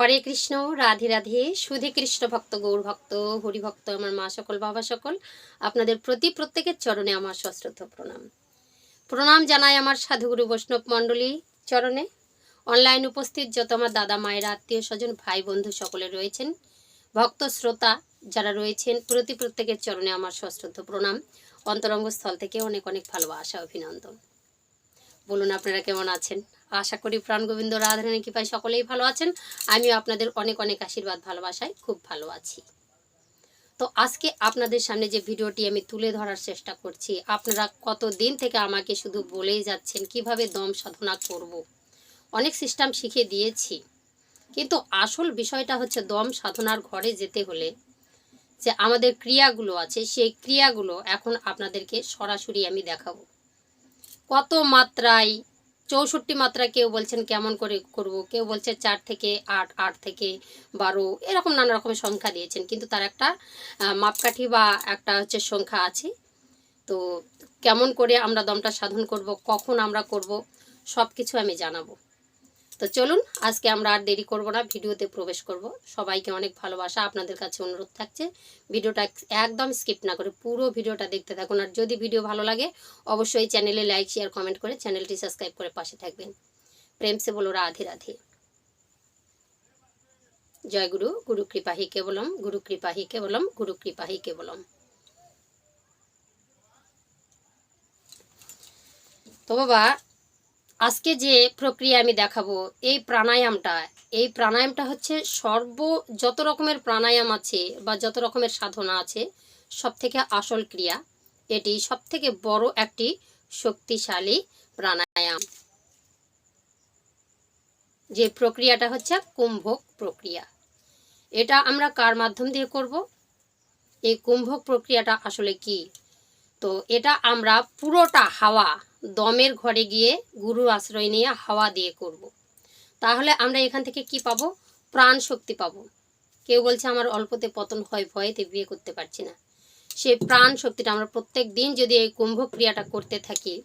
হরে কৃষ্ণ, রাধে রাধে, সুধে কৃষ্ণ ভক্ত, গৌর ভক্ত, হরি ভক্ত, আমার মা সকল, বাবা সকল, আপনাদের প্রতি প্রত্যেকের চরণে আমার সশ্রদ্ধ প্রণাম। প্রণাম জানাই আমার সাধুগুরু বৈষ্ণব মণ্ডলী চরণে। অনলাইন উপস্থিত যত আমার দাদা মায়ের, আত্মীয় স্বজন, ভাই বন্ধু সকলে রয়েছেন। ভক্ত, শ্রোতা যারা রয়েছেন, প্রতি প্রত্যেকের চরণে আমার সশ্রদ্ধ প্রণাম। অন্তরঙ্গ স্থল থেকে অনেক অনেক ভালোবাসা, অভিনন্দন। বলুন আপনারা কেমন আছেন? আশা করি প্রাণ গোবিন্দ রাধারানী কৃপায় সকলেই ভালো আছেন। আমিও আপনাদের অনেক অনেক আশীর্বাদ, ভালোবাসায় খুব ভালো আছি। তো আজকে আপনাদের সামনে যে ভিডিওটি আমি তুলে ধরার চেষ্টা করছি, আপনারা কত দিন থেকে আমাকে শুধু বলেই যাচ্ছেন কীভাবে দম সাধনা করব। অনেক সিস্টেম শিখে দিয়েছি। কিন্তু আসল বিষয়টা হচ্ছে দম সাধনার ঘরে যেতে হলে যে আমাদের ক্রিয়াগুলো আছে, সেই ক্রিয়াগুলো এখন আপনাদেরকে সরাসরি আমি দেখাবো। কত মাত্রায় চৌষট্টি মাত্রা কেউ বলছেন কেমন করে করব, কেউ বলছে চার থেকে আট আট থেকে বারো, এরকম নানা রকমের সংখ্যা দিয়েছেন, কিন্তু তার একটা মাপকাঠি বা একটা হচ্ছে সংখ্যা আছে। তো কেমন করে আমরা দমটা সাধন করব, কখন আমরা করব সব কিছু আমি জানাব। তো চলুন, আজকে আমরা আর দেরি করব না, ভিডিওতে প্রবেশ করব। সবাইকে অনেক ভালোবাসা, আপনাদের কাছে অনুরোধ থাকছে। ভিডিওটা একদম স্কিপ না করে পুরো ভিডিওটা দেখতে থাকুন, আর যদি ভিডিও ভালো লাগে, অবশ্যই চ্যানেলে লাইক, শেয়ার, কমেন্ট করে চ্যানেলটি সাবস্ক্রাইব করে পাশে থাকবেন। প্রেম সে বলো, রাধে রাধে। জয় গুরু গুরু হি কেবলম, গুরু কৃপা হি কেবলম, গুরু কৃপা হি কেবলম। তো বাবা আজকে যে প্রক্রিয়া আমি দেখাবো, এই প্রাণায়ামটা এই প্রাণায়ামটা হচ্ছে সর্ব, যত রকমের প্রাণায়াম আছে বা যত রকমের সাধনা আছে সব থেকে আসল ক্রিয়া, এটি সব থেকে বড় একটি শক্তিশালী প্রাণায়াম। যে প্রক্রিয়াটা হচ্ছে কুম্ভক প্রক্রিয়া। এটা আমরা কার মাধ্যম দিয়ে করব? এই কুম্ভক প্রক্রিয়াটা আসলে কি? তো এটা আমরা পুরোটা হাওয়া দমের ঘরে গিয়ে গুরুর আশ্রয় নিয়ে হাওয়া দিয়ে করব। তাহলে আমরা এখান থেকে কি পাবো? প্রাণ শক্তি পাবো। কেউ বলছে আমার অল্পতে পতন হয়, ভয়েতে বিয়ে করতে পারছি না। সেই প্রাণ শক্তিটা আমরা প্রত্যেক দিন যদি এই কুম্ভ ক্রিয়াটা করতে থাকি,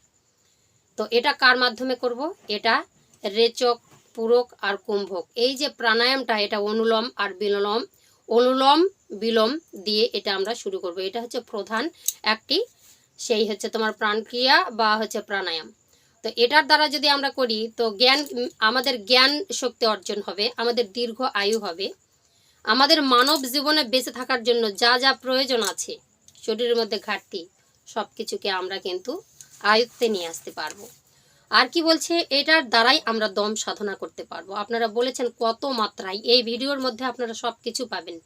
তো এটা কার মাধ্যমে করব? এটা রেচক, পূরক আর কুম্ভক। এই যে প্রাণায়ামটা, এটা অনুলম আর বিলোলম। অনুলম, বিলোম দিয়ে এটা আমরা শুরু করব। এটা হচ্ছে প্রধান একটি সেই হচ্ছে তোমার প্রাণক্রিয়া বা হচ্ছে প্রাণায়াম। তো এটার দ্বারা যদি আমরা করি, তো জ্ঞান, আমাদের জ্ঞান শক্তি অর্জন হবে, আমাদের দীর্ঘ আয়ু হবে। আমাদের মানব জীবনে বেঁচে থাকার জন্য যা যা প্রয়োজন আছে, শরীরের মধ্যে ঘাটতি সব কিছুকে আমরা কিন্তু আয়ত্তে নিয়ে আসতে পারব। আর কি বলছে? এটার দ্বারাই আমরা দম সাধনা করতে পারব। আপনারা বলেছেন কত মাত্রায়, এই ভিডিওর মধ্যে আপনারা সব কিছু পাবেন।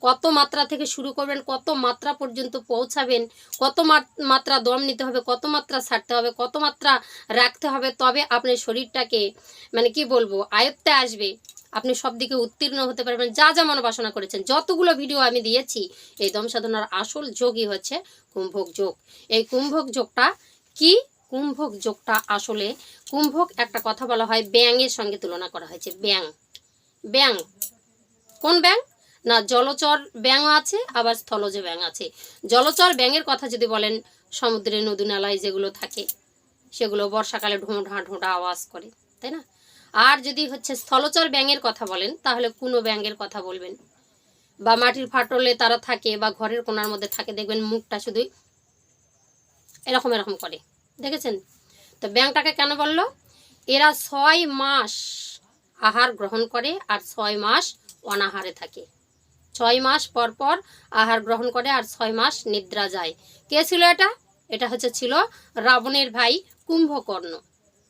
কত মাত্রা থেকে শুরু করবেন, কত মাত্রা পর্যন্ত পৌঁছাবেন, কত মাত- মাত্রা দম নিতে হবে, কত মাত্রা ছাড়তে হবে, কত মাত্রা রাখতে হবে, তবে আপনার শরীরটাকে মানে কি বলব, আয়ত্তে আসবে। আপনি সব দিকে উত্তীর্ণ হতে পারবেন, যা যা মনোবাসনা করেছেন, যতগুলো ভিডিও আমি দিয়েছি, এই দম সাধনার আসল যোগই হচ্ছে কুম্ভক যোগ। এই কুম্ভক যোগটা কি? কুম্ভক যোগটা আসলে কুম্ভক একটা কথা বলা হয় ব্যাঙের সঙ্গে তুলনা করা হয়েছে ব্যাং ব্যাং কোন ব্যাং না, জলচর ব্যাঙ আছে, আবার স্থলজ ব্যাঙ আছে। জলচর ব্যাঙের কথা যদি বলেন, সমুদ্রে নদী নালায় যেগুলো থাকে, সেগুলো বর্ষাকালে ঢোঁঢা ঢোঁঢা আওয়াজ করে, তাই না? আর যদি হচ্ছে স্থলচর ব্যাঙের কথা বলেন, তাহলে কোনো ব্যাঙের কথা বলবেন। বা মাটির ফাটলে তারা থাকে, বা ঘরের কোনার মধ্যে থাকে, দেখবেন মুখটা শুধুই এরকম এরকম করে, দেখেছেন? তো ব্যাংটাকে কেন বলল? এরা ছয় মাস আহার গ্রহণ করে, আর ছয় মাস অনাহারে থাকে। ছয় মাস পর পর আহার গ্রহণ করে আর ছয় মাস নিদ্রা যায়। কে ছিল এটা? এটা হচ্ছে ছিল রাবণের ভাই কুম্ভকর্ণ,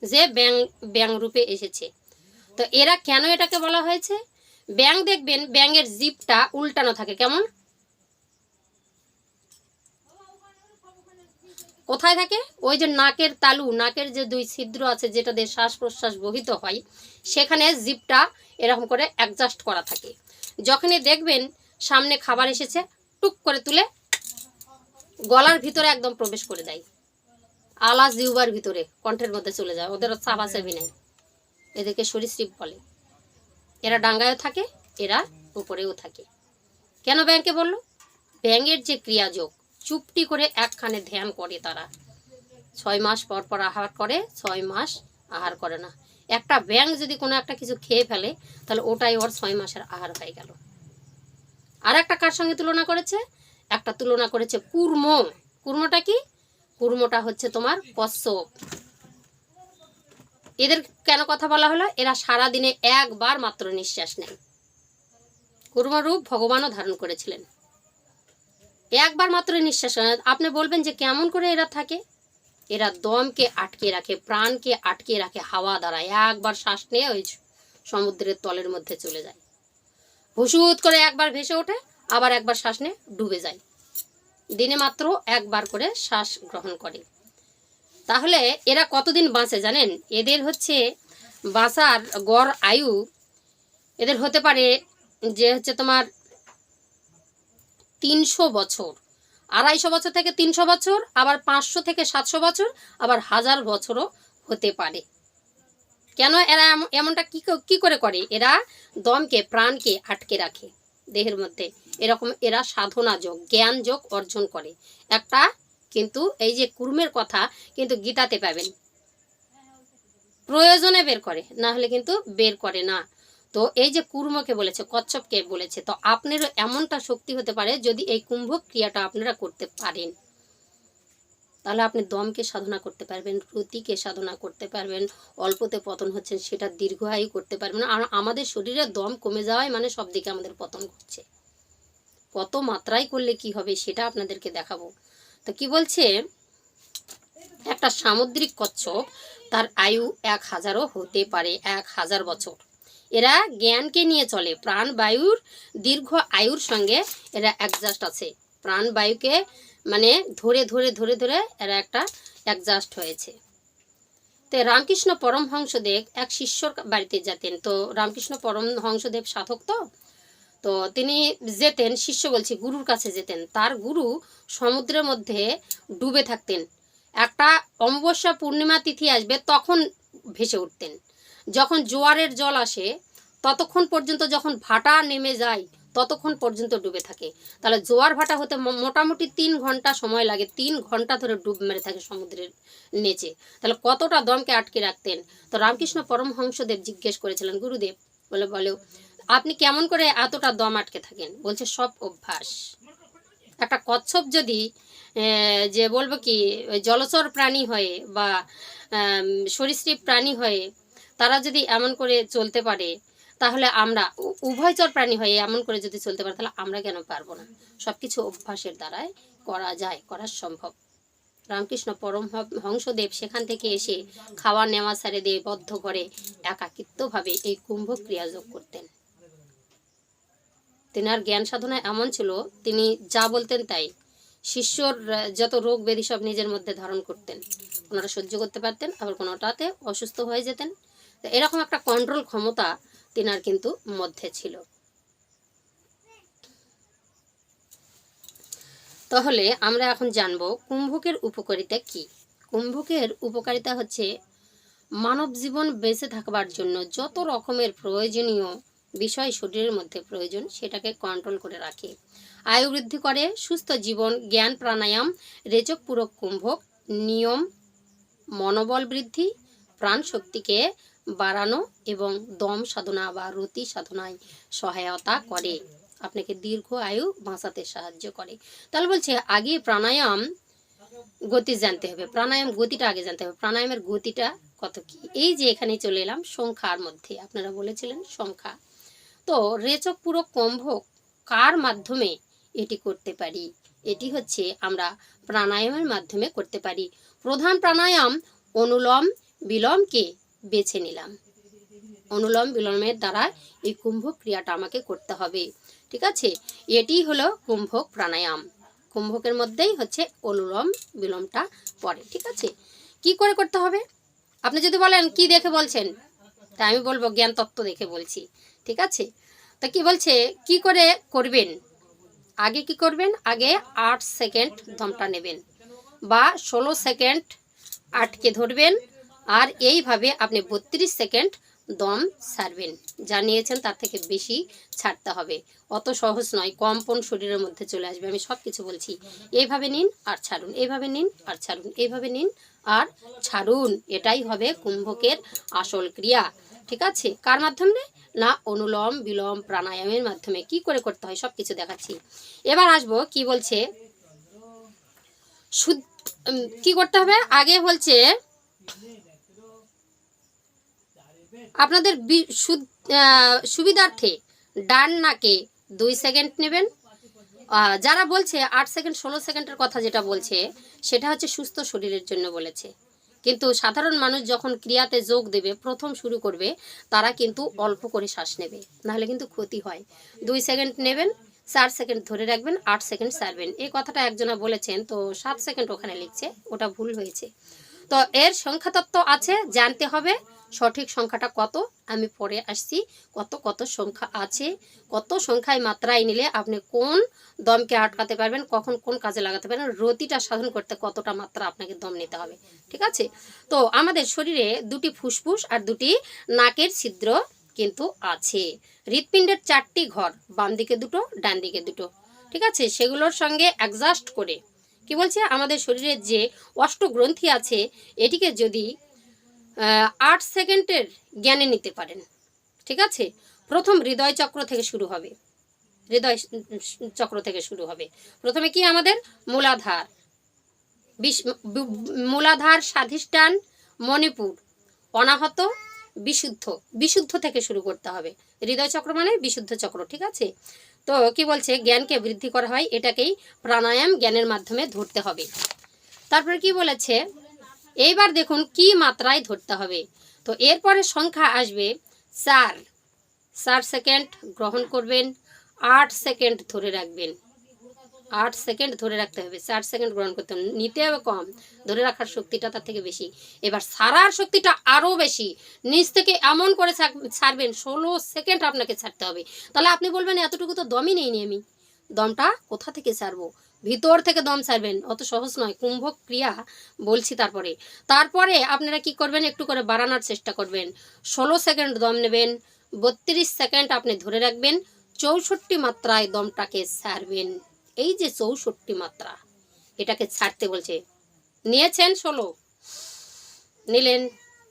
যে ব্যাং ব্যাং রূপে এসেছে। তো এরা কেন এটাকে বলা হয়েছে? ব্যাং দেখবেন, ব্যাঙের জিপটা উল্টানো থাকে। কেমন? কোথায় থাকে? ওই যে নাকের তালু, নাকের যে দুই ছিদ্র আছে যেটা দিয়ে শ্বাস প্রশ্বাস বহিত হয়, সেখানে জিপটা এরকম করে অ্যাডজাস্ট করা থাকে। যখনই দেখবেন সামনে খাবার এসেছে, টুক করে তুলে গলার ভিতরে একদম প্রবেশ করে দেয়। আলাস জিউবার ভিতরে, কণ্ঠের মধ্যে চলে যায়। ওদের চাপাচাবি নেই এদেরকে সরীসৃপ বলে। এরা ডাঙ্গায়ও থাকে, এরা উপরেও থাকে। কেন ব্যাংকে বলল? ব্যাঙের যে ক্রিয়াযোগ, চুপটি করে একখানে ধ্যান করে তারা। ছয় মাস পর পর আহার করে, ছয় মাস আহার করে না। একটা ব্যাঙ যদি কোনো একটা কিছু খেয়ে ফেলে, তাহলে ওটাই ওর ছয় মাসের আহার হয়ে গেল। আর একটা কার সঙ্গে তুলনা করেছে? একটা তুলনা করেছে কুর্ম। কুর্মটা কি? কুর্মটা হচ্ছে তোমার কশ্যপ এদের কেন কথা বলা হলো? এরা সারা দিনে একবার মাত্র নিঃশ্বাস নেয়। কুর্মরূপ ভগবানও ধারণ করেছিলেন। একবার মাত্র নিঃশ্বাস। আপনি বলবেন যে কেমন করে এরা থাকে? এরা দমকে আটকে রাখে, প্রাণকে আটকে রাখে, হাওয়া দ্বারা। একবার শ্বাস নিয়ে ওই সমুদ্রের তলের মধ্যে চলে যায়। হুসুত করে একবার ভেসে ওঠে, আবার একবার শ্বাস নিয়ে ডুবে যায়। দিনে মাত্র একবার করে শ্বাস গ্রহণ করে। তাহলে এরা কতদিন বাঁচে জানেন? এদের হচ্ছে বাঁচার গড় আয়ু, এদের হতে পারে যে হচ্ছে তোমার তিনশো বছর। আড়াইশো বছর থেকে তিনশো বছর, আবার পাঁচশো থেকে সাতশো বছর, আবার হাজার বছরও হতে পারে। কেন এরা এম- এমনটা ক- কি করে করে? এরা দমকে, প্রাণকে আটকে রাখে দেহের মধ্যে। এরকম এরা সাধনা যোগ, জ্ঞান যোগ অর্জন করে। একটা কিন্তু এই যে কুর্মের কথা কিন্তু গীতাতে পাবেন। প্রয়োজনে বের করে, না হলে কিন্তু বের করে না। তো এই যে কুর্মকে বলেছে, কচ্ছপকে বলেছে, তো আপনারও এমনটা শক্তি হতে পারে যদি এই কুম্ভ ক্রিয়াটা আপনারা করতে পারেন। তাহলে আপনি দমকে সাধনা করতে পারবেন, রতিকে সাধনা করতে পারবেন, অল্পতে পতন হচ্ছেন সেটা দীর্ঘায়ু করতে পারবেন। আর আমাদের শরীরে দম কমে যাওয়ায় মানে সব দিকে আমাদের পতন ঘটছে। কত মাত্রায় করলে কি হবে সেটা আপনাদেরকে দেখাবো। তো কি বলছে? একটা সামুদ্রিক কচ্ছপ, তার আয়ু এক হাজারও হতে পারে, এক হাজার বছর। এরা জ্ঞানকে নিয়ে চলে। প্রাণ বায়ুর দীর্ঘ আয়ুর সঙ্গে এরা অ্যাডজাস্ট আছে। প্রাণ, বায়ুকে মানে ধরে ধরে ধরে ধরে এরা একটা অ্যাডজাস্ট হয়েছে। তো রামকৃষ্ণ পরমহংসদেব এক শিষ্যর বাড়িতে যেতেন। তো রামকৃষ্ণ পরমহংসদেব সাধক তো? তো তিনি যেতেন, শিষ্য বলছি, গুরুর কাছে যেতেন। তার গুরু সমুদ্রের মধ্যে ডুবে থাকতেন। একটা অমাবস্যা পূর্ণিমা তিথি আসবে, তখন ভেসে উঠতেন। যখন জোয়ারের জল আসে, ততক্ষণ পর্যন্ত যখন ভাটা নেমে যায়, ততক্ষণ পর্যন্ত ডুবে থাকে। তাহলে জোয়ার ভাটা হতে মোটামুটি তিন ঘণ্টা সময় লাগে, তিন ঘণ্টা ধরে ডুব মেরে থাকে সমুদ্রের নিচে। তাহলে কতটা দমকে আটকে রাখতেন? তো রামকৃষ্ণ পরমহংসদেব জিজ্ঞেস করেছিলেন, গুরুদেব, বলে বলে আপনি কেমন করে এতটা দম আটকে থাকেন? বলছে, সব অভ্যাস। একটা কচ্ছপ যদি যে বলব কি জলচর প্রাণী হয়ে বা সরীসৃপ প্রাণী হয়ে তারা যদি এমন করে চলতে পারে, তাহলে আমরা উভয়চর প্রাণী হয়ে এমন করে যদি চলতে পারে, তাহলে আমরা কেন পারব না? সব কিছু অভ্যাসের দ্বারাই করা যায়, করা সম্ভব। রামকৃষ্ণ পরম হংসদেব সেখান থেকে এসে খাওয়া নেওয়া সারে দিয়ে বদ্ধ করে একাকিত্বভাবে এই কুম্ভ ক্রিয়াযোগ করতেন। তেনার জ্ঞান সাধনা এমন ছিল, তিনি যা বলতেন তাই। শিষ্যর যত রোগ ব্যাধি সব নিজের মধ্যে ধারণ করতেন। ওনারা সহ্য করতে পারতেন, আবার কোনোটাতে অসুস্থ হয়ে যেতেন। এরকম একটা কন্ট্রোল ক্ষমতা তেনার কিন্তু মধ্যে ছিল। তাহলে আমরা এখন জানব কুম্ভকের উপকারিতা কি? কুম্ভকের উপকারিতা হচ্ছে মানব জীবন বেঁচে থাকবার জন্য যত রকমের প্রয়োজনীয় বিষয় শরীরের মধ্যে প্রয়োজন সেটাকে কন্ট্রোল করে রাখে। আয়ু বৃদ্ধি করে, সুস্থ জীবন, জ্ঞান প্রাণায়াম, রেচক পূরক কুম্ভক, নিয়ম, মনোবল বৃদ্ধি প্রাণ শক্তিকে বাড়ানো এবং দম সাধনা বা রতি সাধনায় সহায়তা করে। আপনাকে দীর্ঘ আয়ু বাঁচাতে সাহায্য করে। তাহলে বলছে, আগে প্রাণায়াম গতি জানতে হবে। প্রাণায়াম গতিটা আগে জানতে হবে। প্রাণায়ামের গতিটা কত কি? এই যে এখানে চলে এলাম সংখ্যার মধ্যে। আপনারা বলেছিলেন সংখ্যা। তো রেচক পুরো কম্ভক কার মাধ্যমে এটি করতে পারি? এটি হচ্ছে আমরা প্রাণায়ামের মাধ্যমে করতে পারি। প্রধান প্রাণায়াম অনুলম বিলমকে বেছে নিলাম। অনুলম বিলমের দ্বারা এই কুম্ভ ক্রিয়াটা আমাকে করতে হবে। ঠিক আছে? এটি হলো কুম্ভক প্রাণায়াম। কুম্ভকের মধ্যেই হচ্ছে অনুলম বিলমটা পড়ে। ঠিক আছে? কি করে করতে হবে? আপনি যদি বলেন, কি দেখে বলছেন? তা আমি বলব, জ্ঞান তত্ত্ব দেখে বলছি। ঠিক আছে? তা কি বলছে? কি করে করবেন? আগে কি করবেন? আগে আট সেকেন্ড দমটা নেবেন বা ষোলো সেকেন্ড আটকে ধরবেন আর এইভাবে আপনি বত্রিশ সেকেন্ড দম ছাড়বেন যা নিয়েছেন তার থেকে বেশি ছাড়তে হবে। অত সহজ নয়, কম্পন শরীরের মধ্যে চলে আসবে। আমি সব কিছু বলছি। এইভাবে নিন আর ছাড়ুন, এইভাবে নিন আর ছাড়ুন, এইভাবে নিন আর ছাড়ুন। এটাই হবে কুম্ভকের আসল ক্রিয়া। ঠিক আছে? কার মাধ্যমে? না অনুলম বিলম প্রাণায়ামের মাধ্যমে। কি করে করতে হয়? সব কিছু দেখাচ্ছি। এবার আসব কি বলছে? কি করতে হবে? আগে বলছে আপনাদের সুবিধার্থে ডান নাকে দুই সেকেন্ড নেবেন। যারা বলছে আট সেকেন্ড, ষোলো সেকেন্ডের কথা যেটা বলছে, সেটা হচ্ছে সুস্থ শরীরের জন্য বলেছে। কিন্তু সাধারণ মানুষ যখন ক্রিয়াতে যোগ দেবে, প্রথম শুরু করবে, তারা কিন্তু অল্প করে শ্বাস নেবে, নাহলে কিন্তু ক্ষতি হয়। দুই সেকেন্ড নেবেন, চার সেকেন্ড ধরে রাখবেন, আট সেকেন্ড সারবেন। এই কথাটা একজনা বলেছেন, তো সাত সেকেন্ড ওখানে লিখছে, ওটা ভুল হয়েছে। তো এর সংখ্যাতত্ত্ব আছে, জানতে হবে। সঠিক সংখ্যাটা কত? আমি পরে আসছি কত কত সংখ্যা আছে, কত সংখ্যায় মাত্রায় নিলে আপনি কোন দমকে আটকাতে পারবেন, কখন কোন কাজে লাগাতে পারবেন, রতিটা সাধন করতে কতটা মাত্রা আপনাকে দম নিতে হবে, ঠিক আছে? তো আমাদের শরীরে দুটি ফুসফুস আর দুটি নাকের ছিদ্র কিন্তু আছে। হৃৎপিণ্ডের চারটি ঘর, বাম দিকে দুটো, ডান দিকে দুটো, ঠিক আছে? সেগুলোর সঙ্গে অ্যাডজাস্ট করে, কি বলছে? আমাদের শরীরের যে অষ্টগ্রন্থি আছে, এটিকে যদি আট সেকেন্ডের জ্ঞানে নিতে পারেন। ঠিক আছে? প্রথম হৃদয় চক্র থেকে শুরু হবে। হৃদয় চক্র থেকে শুরু হবে। প্রথমে কি আমাদের? মূলাধার। বিশ- মূলাধার, স্বাধিষ্ঠান, মণিপুর। অনাহত, বিশুদ্ধ। বিশুদ্ধ থেকে শুরু করতে হবে। হৃদয় চক্র মানে বিশুদ্ধ চক্র, ঠিক আছে? তো কি বলছে? জ্ঞানকে বৃদ্ধি করা হয়। এটাকেই প্রাণায়াম জ্ঞানের মাধ্যমে ধরতে হবে। তারপরে কি বলেছে? এইবার দেখুন কি মাত্রায় ধরতে হবে। তো এরপরে সংখ্যা আসবে চার। চার সেকেন্ড গ্রহণ করবেন, আট সেকেন্ড ধরে রাখবেন। আট সেকেন্ড ধরে রাখতে হবে, চার সেকেন্ড গ্রহণ করতে হবে। নিতে হবে কম, ধরে রাখার শক্তিটা তার থেকে বেশি। এবার সারার শক্তিটা আরও বেশি, নিচ থেকে এমন করে ছাড়বেন, ষোলো সেকেন্ড আপনাকে ছাড়তে হবে। তাহলে আপনি বলবেন, এতটুকু তো দমই নেইনি আমি। দমটা কোথা থেকে ছাড়বো? ভিতর থেকে দম ছাড়বেন, অত সহজ নয়। কুম্ভক ক্রিয়া বলছি তারপরে। তারপরে আপনারা কি করবেন? একটু করে বাড়ানোর চেষ্টা করবেন। ষোলো সেকেন্ড দম নেবেন, বত্রিশ সেকেন্ড আপনি ধরে রাখবেন, চৌষট্টি মাত্রায় দমটাকে ছাড়বেন। এই যে চৌষট্টি মাত্রা, এটাকে ছাড়তে বলছে। নিয়েছেন ষোলো, নিলেন।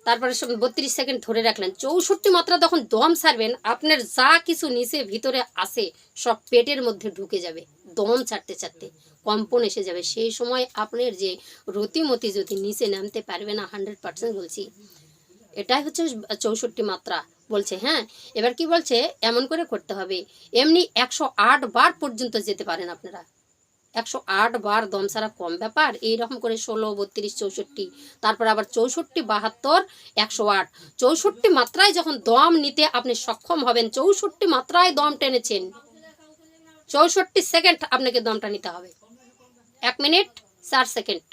তারপরে বত্রিশ সেকেন্ড ধরে রাখলেন। চৌষট্টি মাত্রা যখন দম ছাড়বেন আপনার যা কিছু নিচে ভিতরে আসে সব পেটের মধ্যে ঢুকে যাবে, দম ছাড়তে ছাড়তে। কম্পন এসে যাবে। সেই সময় আপনার যে রতিমতি যদি নিচে নামতে পারবে না, হান্ড্রেড পার্সেন্ট বলছি, এটাই হচ্ছে চৌষট্টি মাত্রা। বলছে হ্যাঁ এবার কি বলছে? এমন করে করতে হবে। এমনি একশো আট বার পর্যন্ত যেতে পারেন আপনারা। একশো আট বার দম ছাড়া কম ব্যাপার, এইরকম করে ষোলো, বত্রিশ, চৌষট্টি, তারপর আবার চৌষট্টি, বাহাত্তর, একশো আট। চৌষট্টি মাত্রায় যখন দম নিতে আপনি সক্ষম হবেন, চৌষট্টি মাত্রায় দম টেনেছেন, চৌষট্টি সেকেন্ড আপনাকে দমটা নিতে হবে। এক মিনিট, চার সেকেন্ড।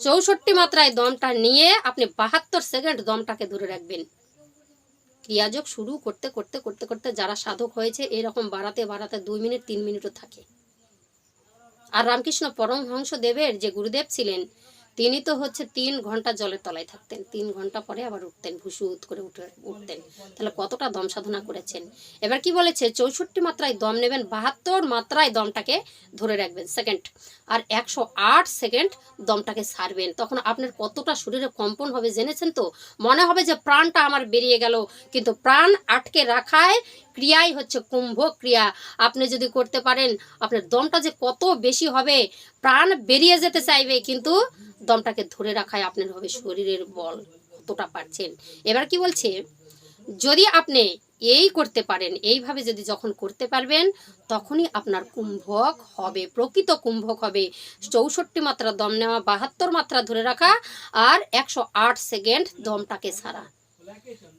চৌষট্টি মাত্রায় দমটা নিয়ে আপনি বাহাত্তর সেকেন্ড দমটাকে ধরে রাখবেন। ক্রিয়াযোগ শুরু করতে করতে করতে করতে যারা সাধক হয়েছে, এরকম বাড়াতে বাড়াতে দুই মিনিট, তিন মিনিটও থাকে। আর রামকৃষ্ণ পরমহংস দেবের যে গুরুদেব ছিলেন তিনি তো হচ্ছে তিন ঘণ্টা জলের তলায় থাকতেন। তিন ঘণ্টা পরে আবার উঠতেন ভুসুত করে উঠে উঠতেন। তাহলে কতটা দম সাধনা করেছেন? এবার কি বলেছে? চৌষট্টি মাত্রায় দম নেবেন, বাহাত্তর মাত্রায় দমটাকে ধরে রাখবেন। সেকেন্ড, আর একশো আট সেকেন্ড দমটাকে সারবেন। তখন আপনার কতটা শরীরে কম্পন হবে জেনেছেন তো? মনে হবে যে প্রাণটা আমার বেরিয়ে গেল, কিন্তু প্রাণ আটকে রাখায় ক্রিয়াই হচ্ছে কুম্ভ ক্রিয়া আপনি যদি করতে পারেন, আপনার দমটা যে কত বেশি হবে, প্রাণ বেরিয়ে যেতে চাইবে, কিন্তু দমটাকে ধরে রাখায় আপনার হবে শরীরের বল কতটা পারছেন। এবার কি বলছে, যদি আপনি এই করতে পারেন, এইভাবে যদি যখন করতে পারবেন, তখনই আপনার কুম্ভক হবে, প্রকৃত কুম্ভক হবে। চৌষট্টি মাত্রা দম নেওয়া, বাহাত্তর মাত্রা ধরে রাখা, আর একশো আট সেকেন্ড দমটাকে ছাড়া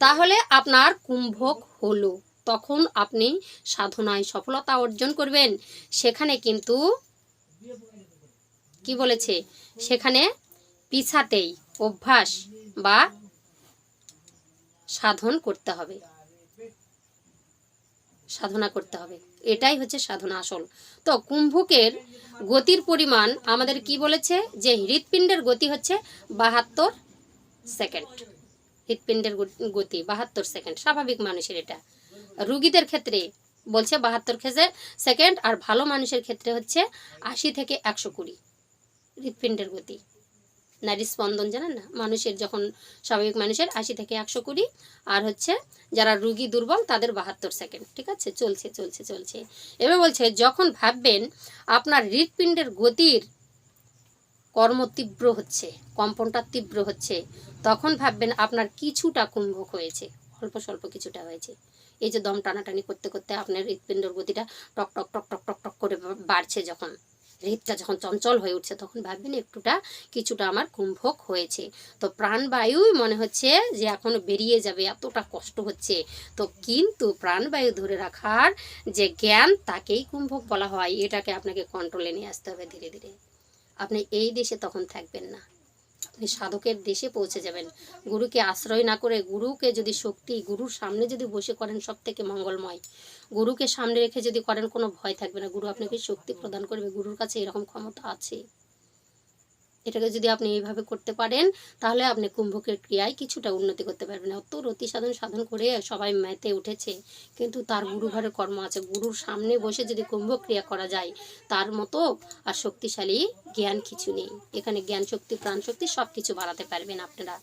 তাহলে আপনার কুম্ভক হলো, তখন আপনি সাধনায় সফলতা অর্জন করবেন। সেখানে কিন্তু কি বলেছে? সেখানে পিছাতেই অভ্যাস বা সাধন করতে হবে। সাধনা করতে হবে। এটাই হচ্ছে সাধনা আসল। তো কুম্ভকের গতির পরিমাণ আমাদের কি বলেছে? যে হৃৎপিণ্ডের গতি হচ্ছে বাহাত্তর সেকেন্ড। হৃৎপিণ্ডের গতি- বাহাত্তর সেকেন্ড। স্বাভাবিক মানুষের এটা। রুগীদের ক্ষেত্রে বলছে বাহাত্তর ক্ষেত্রে সেকেন্ড আর ভালো মানুষের ক্ষেত্রে হচ্ছে আশি থেকে একশো কুড়ি। হৃৎপিণ্ডের গতি। নারী স্পন্দন জানেন না? মানুষের যখন স্বাভাবিক মানুষের আশি থেকে একশো কুড়ি, আর হচ্ছে যারা রুগী দুর্বল, তাদের বাহাত্তর সেকেন্ড। ঠিক আছে? চলছে চলছে চলছে। এবার বলছে, যখন ভাববেন আপনার হৃৎপিণ্ডের গতির কর্ম তীব্র হচ্ছে, কম্পনটা তীব্র হচ্ছে, তখন ভাববেন আপনার কিছুটা কুম্ভক হয়েছে, অল্প স্বল্প কিছুটা হয়েছে। এই যে দম টানাটানি করতে করতে আপনার হৃৎপিণ্ডের গতিটা টক টক টক টক টক টক করে বাড়ছে যখন। হৃদটা যখন চঞ্চল হয়ে উঠছে, তখন ভাববেন একটুটা কিছুটা আমার কুম্ভক হয়েছে। তো প্রাণবায়ুই মনে হচ্ছে যে এখন বেরিয়ে যাবে, এতটা কষ্ট হচ্ছে। তো কিন্তু প্রাণবায়ু ধরে রাখার যে জ্ঞান, তাকেই কুম্ভক বলা হয়। এটাকে আপনাকে কন্ট্রোলে নিয়ে আসতে হবে ধীরে ধীরে। আপনি এই দেশে তখন থাকবেন না। আপনি সাধকের দেশে পৌঁছে যাবেন। গুরুকে আশ্রয় না করে গুরুকে যদি শক্তি, গুরুর সামনে যদি বসে করেন সব থেকে মঙ্গলময়। গুরুকে সামনে রেখে যদি করেন কোনো ভয় থাকবে না। গুরু আপনাকে শক্তি প্রদান করবে। গুরুর কাছে এরকম ক্ষমতা আছে। এটাকে যদি আপনি এইভাবে করতে পারেন, তাহলে আপনি কুম্ভকের ক্রিয়ায় কিছুটা উন্নতি করতে পারবেন। অত রতি সাধন সাধন করে সবাই মেতে উঠেছে, কিন্তু তার গুরুঘরের কর্ম আছে। গুরুর সামনে বসে যদি কুম্ভ ক্রিয়া করা যায়, তার মতো আর শক্তিশালী জ্ঞান কিছু নেই। এখানে জ্ঞান শক্তি, প্রাণ শক্তি সব কিছু বাড়াতে পারবেন আপনারা।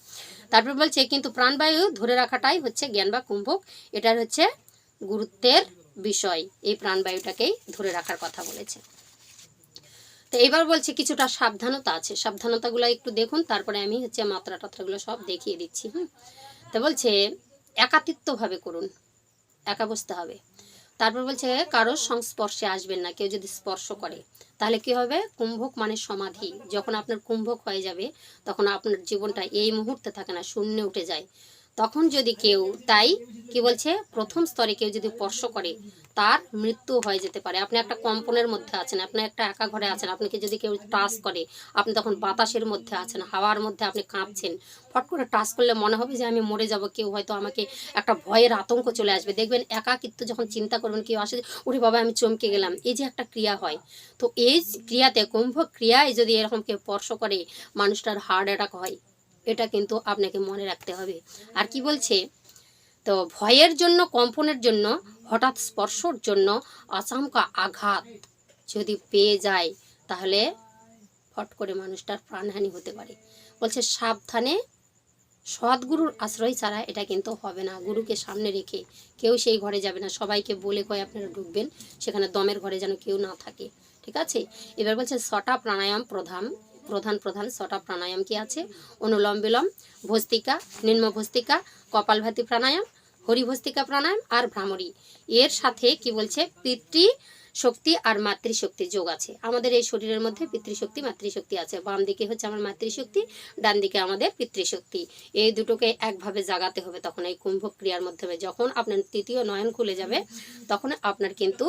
তারপর বলছে, কিন্তু প্রাণবায়ু ধরে রাখাটাই হচ্ছে জ্ঞান বা কুম্ভক। এটার হচ্ছে গুরুত্বের বিষয়। এই প্রাণবায়ুটাকেই ধরে রাখার কথা বলেছে। এবার বলছে কিছুটা সাবধানতা আছে। সাবধানতাগুলো একটু দেখুন, তারপরে আমি হচ্ছে মাত্রা টাত্রাগুলো সব দেখিয়ে দিচ্ছি, হুম? তো বলছে একাতিত্বভাবে করুন, একা বসতে হবে। তারপর বলছে, কারোর সংস্পর্শে আসবেন না, কেউ যদি স্পর্শ করে, তাহলে কি হবে? কুম্ভক মানে সমাধি। যখন আপনার কুম্ভক হয়ে যাবে, তখন আপনার জীবনটা এই মুহূর্তে থাকে না, শূন্য উঠে যায়। তখন যদি কেউ, তাই কি বলছে? প্রথম স্তরে কেউ যদি স্পর্শ করে তার মৃত্যু হয়ে যেতে পারে। আপনি একটা কম্পনের মধ্যে আছেন, আপনি একটা একা ঘরে আছেন, আপনাকে যদি কেউ টাচ করে, আপনি তখন বাতাসের মধ্যে আছেন, হাওয়ার মধ্যে আপনি কাঁপছেন, ফট করে টাচ করলে মনে হবে যে আমি মরে যাব, কেউ হয়তো আমাকে একটা ভয়ের আতঙ্ক চলে আসবে। দেখবেন একাকিত্ব যখন চিন্তা করবেন, কেউ আসে ওরে বাবা, আমি চমকে গেলাম। এই যে একটা ক্রিয়া হয়। তো এই ক্রিয়াতে কুম্ভ ক্রিয়ায় যদি এরকম কেউ স্পর্শ করে, মানুষটার হার্ট অ্যাটাক হয়, এটা কিন্তু আপনাকে মনে রাখতে হবে। আর কি বলছে? তো ভয়ের জন্য, কম্পনের জন্য হঠাৎ স্পর্শর জন্য আচমকা আঘাত যদি পেয়ে যায়, তাহলে ফট করে মানুষটার প্রাণহানি হতে পারে। বলছে, সাবধানে সদ্গুরুর আশ্রয় ছাড়া এটা কিন্তু হবে না। গুরুকে সামনে রেখে কেউ সেই ঘরে যাবে না। সবাইকে বলে কয়ে, আপনারা ঢুকবেন। সেখানে দমের ঘরে যেন কেউ না থাকে। ঠিক আছে? এবার বলছে, ছটা প্রাণায়াম প্রধান প্রধান প্রধান ছটা প্রাণায়াম কি আছে? অনুলম বিলম, ভস্তিকা, নিম্ন ভস্তিকা, কপালভাতি প্রাণায়াম হরিভস্তিকা প্রাণায়াম আর ভ্রামরী। এর সাথে কি বলছে? পিতৃ শক্তি আর মাতৃশক্তি যোগ আছে। আমাদের এই শরীরের মধ্যে পিতৃশক্তি, মাতৃশক্তি আছে। বাম দিকে হচ্ছে আমার মাতৃশক্তি, ডান দিকে আমাদের পিতৃশক্তি। এই দুটোকে একভাবে জাগাতে হবে তখন এই কুম্ভক্রিয়ার মাধ্যমে। যখন আপনার তৃতীয় নয়ন খুলে যাবে, তখন আপনার কিন্তু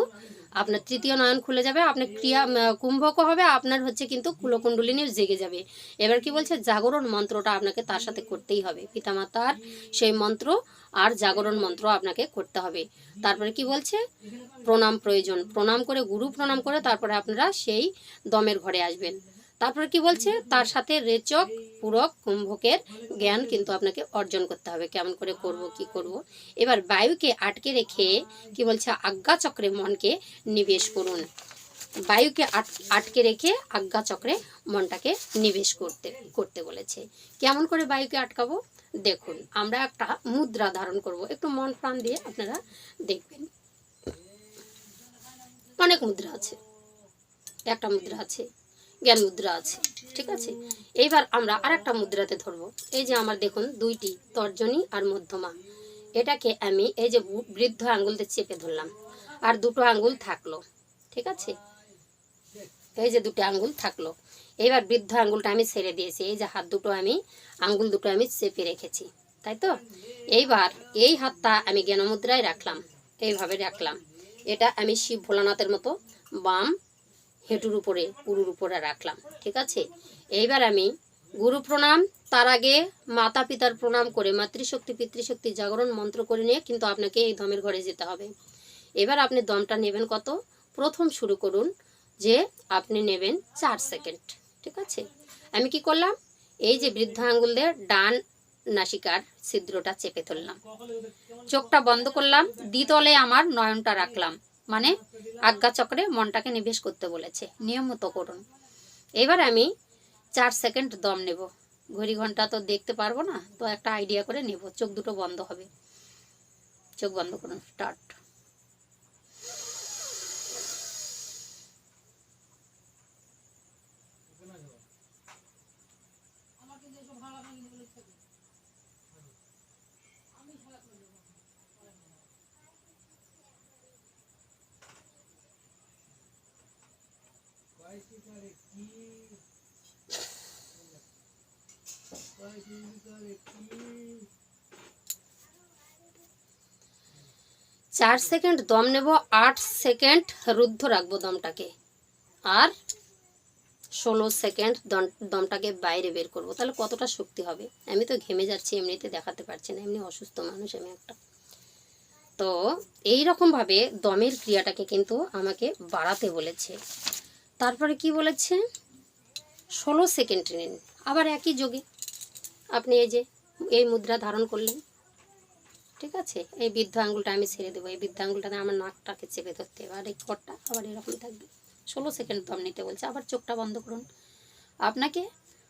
আপনার তৃতীয় নয়ন খুলে যাবে, আপনার ক্রিয়া কুম্ভক কুম্ভকও হবে, আপনার হচ্ছে কিন্তু কুলকুণ্ডলিনীও জেগে যাবে। এবার কি বলছে? জাগরণ মন্ত্রটা আপনাকে তার সাথে করতেই হবে। পিতামাতার সেই মন্ত্র আর জাগরণ মন্ত্র আপনাকে করতে হবে। তারপরে কি বলছে? প্রণাম প্রয়োজন। প্রণাম করে, গুরু প্রণাম করে, তারপরে আপনারা সেই দমের ঘরে আসবেন। তারপরে কি বলছে? তার সাথে রেচক, পূরক, কুম্ভকের জ্ঞান কিন্তু আপনাকে অর্জন করতে হবে। কেমন করে করব, কি করব? এবার বায়ুকে আটকে রেখে কি বলছে? আজ্ঞা চক্রে মনকে নিবেশ করুন। বায়ুকে আট- আটকে রেখে আজ্ঞা চক্রে মনটাকে নিবেশ করতে করতে বলেছে। কেমন করে বায়ুকে আটকাবো? দেখুন, আমরা একটা মুদ্রা ধারণ করব। একটু মন প্রাণ দিয়ে আপনারা দেখবেন। অনেক মুদ্রা আছে। একটা মুদ্রা আছে। জ্ঞান মুদ্রা আছে, ঠিক আছে? এইবার আমরা আরেকটা মুদ্রাতে ধরবো। এই যে আমার দেখুন, দুইটি তর্জনী আর মধ্যমা। এটাকে আমি এই যে বৃদ্ধ আঙ্গুলতে চেপে ধরলাম। আর দুটো আঙ্গুল থাকল, ঠিক আছে? এই যে দুটো আঙ্গুল থাকল। এইবার বৃদ্ধ আঙ্গুলটা আমি ছেড়ে দিয়েছি। এই যে হাত দুটো আমি, আঙ্গুল দুটো আমি চেপে রেখেছি, তাই তো? এইবার এই হাতটা আমি জ্ঞানমুদ্রায় রাখলাম। এইভাবে রাখলাম। এটা আমি শিব ভোলানাথের মতো বাম হেঁটুর উপরে পুরুর উপরে রাখলাম, ঠিক আছে? এইবার আমি গুরু প্রণাম, তার আগে মাতা পিতার প্রণাম করে, মাতৃশক্তি, পিতৃশক্তি জাগরণ মন্ত্র করে নিয়ে কিন্তু আপনাকে এই দমের ঘরে যেতে হবে। এবার আপনি দমটা নেবেন কত? প্রথম শুরু করুন যে আপনি নেবেন চার সেকেন্ড, ঠিক আছে? আমি কি করলাম? এই যে বৃদ্ধ আঙ্গুল দিয়ে ডান নাসিকার ছিদ্রটা চেপে ধরলাম। চোখটা বন্ধ করলাম, দ্বিতলে আমার নয়নটা রাখলাম। মানে আজ্ঞা চক্রে মনটাকে নিবেশ করতে বলেছে। নিয়মিত মতো করুন। এবার আমি চার সেকেন্ড দম নেব। ঘড়ি ঘণ্টা তো দেখতে পারব না, তো একটা আইডিয়া করে নেব। চোখ দুটো বন্ধ হবে। চোখ বন্ধ করুন স্টার্ট চার সেকেন্ড দম নেব, আট সেকেন্ড রুদ্ধ রাখব দমটাকে। আর ষোলো সেকেন্ড দম- দমটাকে বাইরে বের করব। তাহলে কতটা শক্তি হবে? আমি তো ঘেমে যাচ্ছি, এমনিতে দেখাতে পারছি না। এমনি অসুস্থ মানুষ আমি একটা। তো এই রকমভাবে দমের ক্রিয়াটাকে কিন্তু আমাকে বাড়াতে বলেছে। তারপরে কি বলেছে? ষোলো সেকেন্ড নিন। আবার একই যোগে। আপনি এই যে এই মুদ্রা ধারণ করলেন। ঠিক আছে? এই বৃদ্ধ আঙ্গুলটা আমি ছেড়ে দেবো। এই বৃদ্ধ আঙ্গুলটাতে আমার নাকটাকে চেপে ধরতে হবে। আর এই কটটা আবার এরকম থাকবে। ষোলো সেকেন্ড দম নিতে বলছে। আবার চোখটা বন্ধ করুন। আপনাকে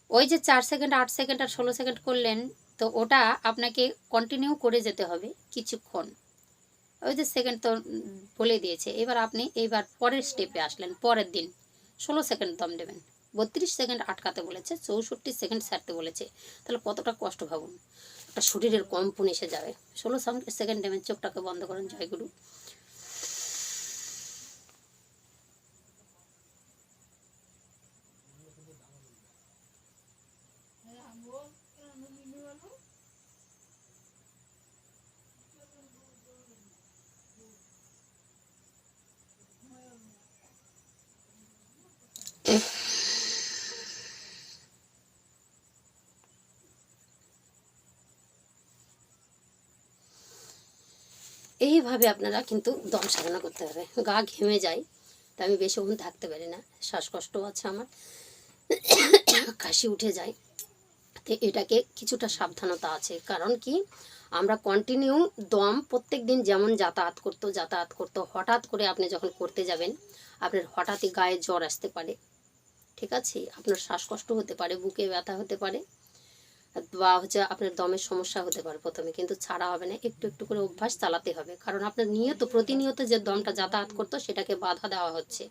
ওই যে চার সেকেন্ড আট সেকেন্ড আর ষোলো সেকেন্ড করলেন, তো ওটা আপনাকে কন্টিনিউ করে যেতে হবে কিছুক্ষণ। ওই যে সেকেন্ড তো বলে দিয়েছে। এবার আপনি এইবার পরের স্টেপে আসলেন। পরের দিন। ষোলো সেকেন্ড দম দেবেন বত্রিশ সেকেন্ড আটকাতে বলেছে, চৌষট্টি সেকেন্ড ছাড়তে বলেছে। তাহলে কতটা কষ্ট ভাবুন? একটা শরীরের কম্পন এসে যাবে। ষোলো সেকেন্ড দেবেন চোখটাকে বন্ধ করেন, জয়গুরু। এইভাবে আপনারা কিন্তু দম সাধনা করতে হবে। গা ঘেমে যায়, তা আমি বেশিক্ষণ থাকতে পারি না, শ্বাসকষ্ট আছে আমার, কাশি উঠে যায়। তো এটাকে কিছুটা সাবধানতা আছে, কারণ কি আমরা কন্টিনিউ দম প্রত্যেক দিন যেমন যাতায়াত করতো যাতায়াত করতো, হঠাৎ করে আপনি যখন করতে যাবেন, আপনার হঠাৎই গায়ে জ্বর আসতে পারে। ঠিক আছে? আপনার শ্বাসকষ্ট হতে পারে, বুকে ব্যথা হতে পারে, বা হচ্ছে আপনার দমের সমস্যা হতে পারে প্রথমে, কিন্তু ছাড়া হবে না। একটু একটু করে অভ্যাস চালাতে হবে। কারণ আপনার নিয়ত, প্রতিনিয়ত যে দমটা যাতায়াত করতো, সেটাকে বাধা দেওয়া হচ্ছে।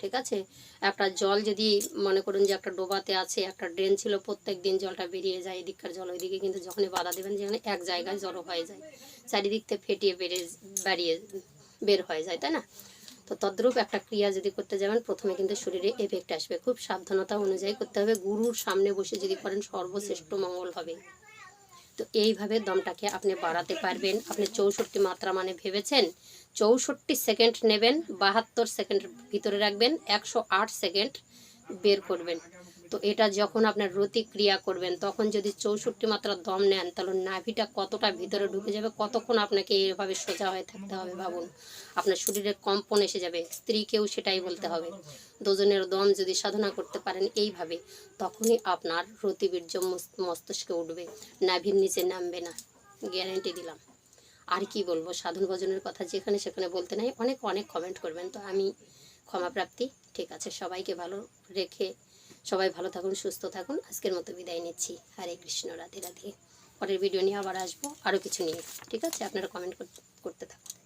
ঠিক আছে? একটা জল যদি মনে করুন যে একটা ডোবাতে আছে, একটা ড্রেন ছিল, প্রত্যেক দিন জলটা বেরিয়ে যায়, এদিককার জল ওইদিকে, কিন্তু যখনই বাধা দেবেন, যেখানে এক জায়গায় জড়ো হয়ে যায়। চারিদিক থেকে ফেটিয়ে বেড়ে বাড়িয়ে বের হয়ে যায়, তাই না? তো তদ্রূপ একটা ক্রিয়া যদি করতে যাবেন, প্রথমে কিন্তু শরীরে এফেক্ট আসবে। খুব সাবধানতা অনুযায়ী করতে হবে। গুরুর সামনে বসে যদি করেন, সর্বশ্রেষ্ঠ মঙ্গল হবে। তো এইভাবে দমটাকে আপনি বাড়াতে পারবেন। আপনি চৌষট্টি মাত্রা মানে ভেবেছেন, চৌষট্টি সেকেন্ড নেবেন, বাহাত্তর সেকেন্ড ভিতরে রাখবেন, একশো আট সেকেন্ড বের করবেন। তো এটা যখন আপনার রতিক্রিয়া করবেন, তখন যদি চৌষট্টি মাত্রা দম নেন, তাহলে নাভিটা কতটা ভিতরে ঢুকে যাবে, কতক্ষণ আপনাকে এভাবে সোজা হয়ে থাকতে হবে ভাবুন। আপনার শরীরে কম্পন এসে যাবে স্ত্রীকেও সেটাই বলতে হবে। দুজনের দম যদি সাধনা করতে পারেন এইভাবে, তখনই আপনার রতিবীর্য মস- মস্তিষ্কে উঠবে, নাভির নিচে নামবে না। গ্যারেন্টি দিলাম। আর কি বলব, সাধন ভজনের কথা যেখানে সেখানে বলতে নাই, অনেক অনেক কমেন্ট করবেন। তো আমি ক্ষমাপ্রাপ্তি, ঠিক আছে, সবাইকে ভালো রেখে সবাই ভালো থাকুন, সুস্থ থাকুন। আজকের মতো বিদায় নিচ্ছি। হরে কৃষ্ণ, রাধে রাধে। পরের ভিডিও নিয়ে আবার আসব। আরও কিছু নিয়ে। ঠিক আছে? আপনারা কমেন্ট করতে থাকুন।